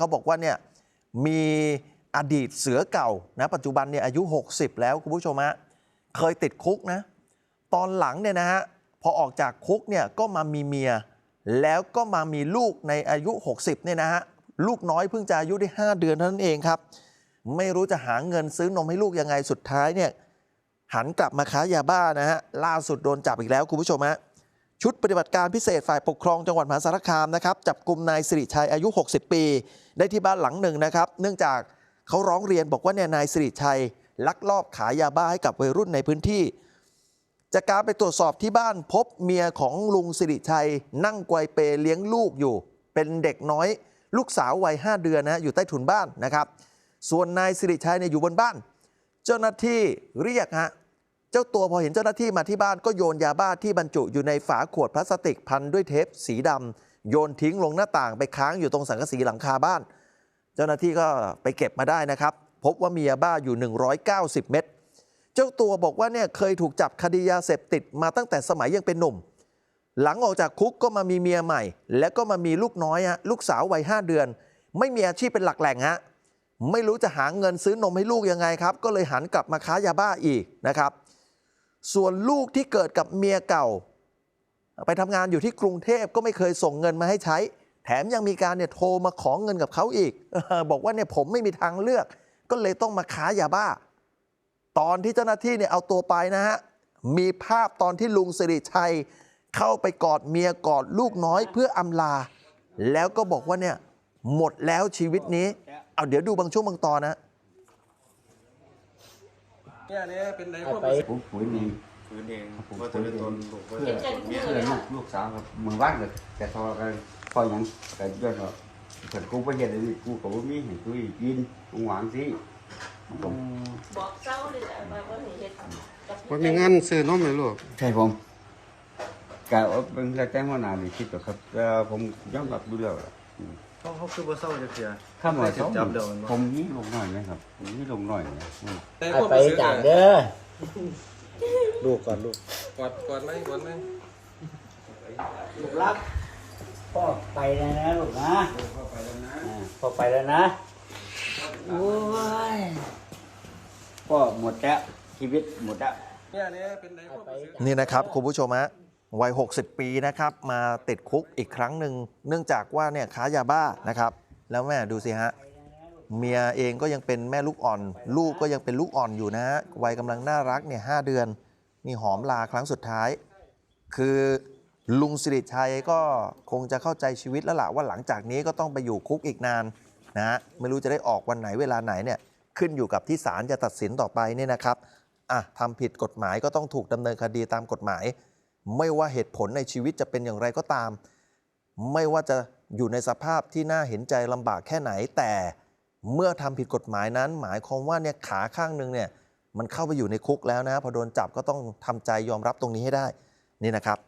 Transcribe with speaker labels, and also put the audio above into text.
Speaker 1: เขาบอกว่าเนี่ยมีอดีตเสือเก่านะปัจจุบันเนี่ยอายุ 60 แล้วคุณผู้ชมฮะเคยติดคุกนะ ตอนหลังเนี่ยนะฮะพอออกจากคุกเนี่ยก็มามีเมีย แล้วก็มามีลูกในอายุ 60เนี่ยนะฮะลูกน้อยเพิ่งจะอายุได้ 5 เดือนเท่านั้นเองครับ ไม่รู้จะหาเงินซื้อนมให้ลูกยังไงสุดท้ายเนี่ยหันกลับมาค้ายาบ้านะฮะล่าสุดโดนจับอีกแล้วคุณผู้ชมฮะ ชุดปฏิบัติการพิเศษฝ่ายปกครองจังหวัดมหาสารคามนะครับจับกลุ่มนายสิริชัยอายุ 60 ปี ได้ที่บ้านหลังหนึ่งนะครับ เนื่องจากเขาร้องเรียนบอกว่าเนี่ยนายสิริชัย ลักลอบขายยาบ้าให้กับวัยรุ่นในพื้นที่ จากการไปตรวจสอบที่บ้านพบเมียของลุงสิริชัย นั่งไกวเปเลี้ยงลูกอยู่ เป็นเด็กน้อย ลูกสาววัย5เดือนนะอยู่ใต้ถุนบ้านนะครับ ส่วนนายสิริชัยเนี่ยอยู่บนบ้าน เจ้าหน้าที่เรียกฮะ เจ้าตัวพอเห็นเจ้าหน้าที่มาที่บ้านก็โยนยาบ้าที่บรรจุอยู่ในฝาขวดพลาสติกพันด้วยเทปสีดำโยนทิ้งลงหน้าต่างไปค้างอยู่ตรงสังกะสีหลังคาบ้าน เจ้าหน้าที่ก็ไปเก็บมาได้นะครับ พบว่ามียาบ้าอยู่ 190 เม็ดเจ้าตัวบอกว่าเนี่ยเคยถูกจับคดียาเสพติดมาตั้งแต่สมัยยังเป็นหนุ่ม หลังออกจากคุกก็มามีเมียใหม่ แล้วก็มามีลูกน้อยฮะลูกสาววัย5เดือน ไม่มีอาชีพเป็นหลักแหล่งฮะไม่รู้จะหาเงินซื้อนมให้ลูกยังไงครับ ก็เลยหันกลับมาค้ายาบ้าอีกนะครับ ส่วนลูกที่เกิดกับเมียเก่า ไปทำงานอยู่ที่กรุงเทพก็ไม่เคยส่งเงินมาให้ใช้ แถมยังมีการเนี่ยโทรมาขอเงินกับเขาอีก บอกว่าเนี่ยผมไม่มีทางเลือก ก็เลยต้องมาค้ายาบ้า ตอนที่เจ้าหน้าที่เนี่ยเอาตัวไปนะฮะ มีภาพตอนที่ลุงสิริชัย เข้าไปกอดเมียกอดลูกน้อยเพื่ออำลา แล้วก็บอกว่าเนี่ยหมดแล้วชีวิตนี้ เอาเดี๋ยวดูบางช่วงบางตอนนะ
Speaker 2: เนี่ยเนี่ยเป็นในพวก
Speaker 3: ไปผมฝืนเอง
Speaker 2: ฝืนเองว่าจะเป็นตนถูกว่า
Speaker 3: เพื่อ
Speaker 2: จะ
Speaker 3: เพื่อลูกลูกสาวครับมือว่างเลยแต่ทอกันพอหยังแต่ย้อนว่าฉันกูไปเห็นเลยกูก็บ่มีให้กูกินกูหวานสิผม
Speaker 4: บอกเศร้าเลยอะว่าว่าเฮ็ดกับ
Speaker 5: ว่ามีงานซื้อนมเลยลูก
Speaker 3: ใช่ผมกะว่าเป็นแจ้งว่านานี่คิดว่าครับแต่ผมยอมรับดูแล้วล่ะ
Speaker 2: เขาเขาคือว่าเศร้าจะเสีย
Speaker 3: ข้ามมาสอง
Speaker 2: จับเดิน
Speaker 3: ผมนี่ลงหน่อยนะครับ ผมนี่ลงหน่อยนะอืม
Speaker 2: ใน
Speaker 6: เอา
Speaker 2: พวก
Speaker 6: ไป
Speaker 2: ซื้อ
Speaker 6: จาก
Speaker 2: กัน
Speaker 6: เด้อ
Speaker 5: ลูกก่อนลูก
Speaker 2: กอดกอดไหมกอดไหม
Speaker 6: ลูกรักพ่อไปแล้วนะลูกนะพ่อไปแล้วนะพ่อไปแล้วนะโอ้ย
Speaker 3: ก็หมดแล้วชีวิตหมดแล้ว
Speaker 2: เนี่ยเนี่ยเป็นในพวกซื้อ
Speaker 1: นี่นะครับคุณผู้ชมฮะ วัย 60 ปีนะครับมาติดคุกอีกครั้งหนึ่งเนื่องจากว่าเนี่ยค้ายาบ้านะครับ แล้วแม่ดูสิฮะเมียเองก็ยังเป็นแม่ลูกอ่อน ลูกก็ยังเป็นลูกอ่อนอยู่นะฮะวัยกำลังน่ารักเนี่ยหเดือนนี่หอมลาครั้งสุดท้าย คือลุงสิริชัยก็คงจะเข้าใจชีวิตแล้วล่ะว่าหลังจากนี้ก็ต้องไปอยู่คุกอีกนานนะฮะไม่รู้จะได้ออกวันไหนเวลาไหนเนี่ยขึ้นอยู่กับที่ศาลจะตัดสินต่อไปเนี่ยนะครับอะทำผิดกฎหมายก็ต้องถูกดำเนินคดีตามกฎหมาย ไม่ว่าเหตุผลในชีวิตจะเป็นอย่างไรก็ตาม ไม่ว่าจะอยู่ในสภาพที่น่าเห็นใจลำบากแค่ไหน แต่เมื่อทำผิดกฎหมายนั้น หมายความว่าเนี่ยขาข้างหนึ่งเนี่ยมันเข้าไปอยู่ในคุกแล้วนะพอโดนจับก็ต้องทำใจยอมรับตรงนี้ให้ได้นี่นะครับ